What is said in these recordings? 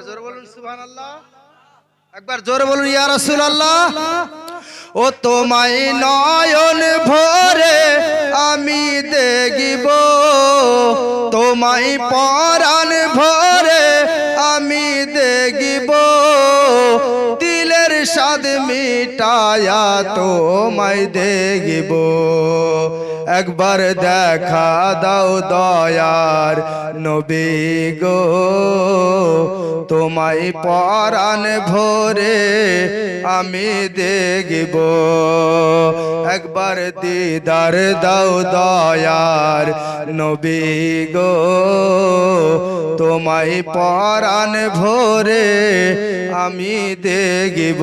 একবার জোরে বলুন, সুবহানাল্লাহ। একবার জোরে বলুন, ইয়া রাসূলুল্লাহ। ও তোমায় নয়ন ভরে আমি দেখিব, তোমায় পরাণ ভরে আমি দেখিব। দিলের স্বাদ মিটায়া তোমায় দেখিব। একবার দেখা দাও দয়ার নবী গো। তোমায় পরাণ ভরে আমি দেখিব। একবার দিদার দাও দয়ার নবী গো। তোমায় পরাণ ভরে আমি দেখিব।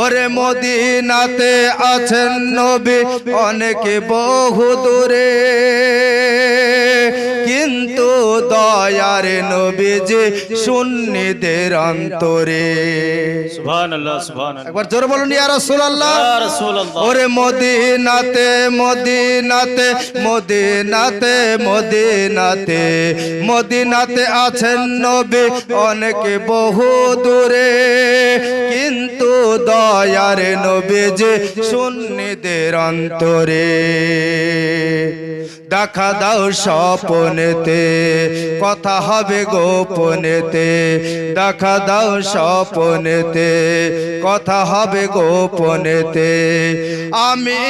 ওরে মদিনাতে আছেন নবী অনেকে বহু দূরে। কিন্তু দয়ার নবী যে শূন্যদের অন্তরে। সুবহানাল্লাহ সুবহানাল্লাহ। একবার জোরে বলুন ইয়া রাসূলুল্লাহ। ইয়া রাসূলুল্লাহ। ওরে মদিনাতে মদিনাতে মদিনাতে মদিনাতে মদিনাতে আছেন নবী অনেক বহু দূরে। কিন্তু দয়ার নবী যে শূন্যদের অন্তরে। দেখা দাও স্বপনেতে কথা হবে গোপনেতে, দেখা দাও স্বপনেতে, কথা হবে গোপনেতে। আমি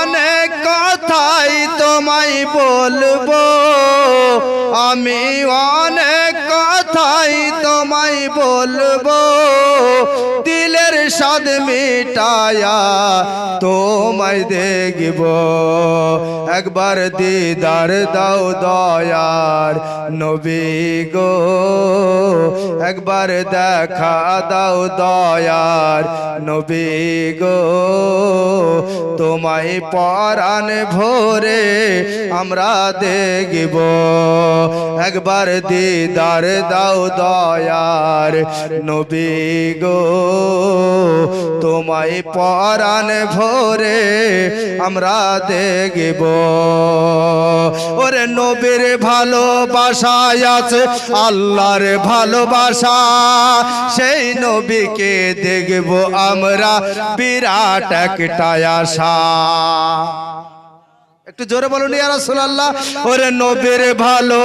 অনেক কথাই তোমায় বলব, আমি অনেক কথাই তোমায় বলব। স্বাদ মিটায়া তোমায় দেখব। একবার দিদার দাও দয়ার নবী গো। একবার দেখা দাও দয়ার নবী গো। তোমায় পরাণ ভোরে আমরা দেখব। একবার দিদার দাও দয়ার নবী গো। তোমায় পরাণ ভরে আমরা দেখব। ওরে নবীর ভালোবাসায় আছে, আল্লাহর ভালোবাসা। সেই নবীকে দেখব আমরা, বিরাট একটা আশা। একটু জোরে বলুন, ইয়া রাসূলুল্লাহ। ওরে নবীর ভালো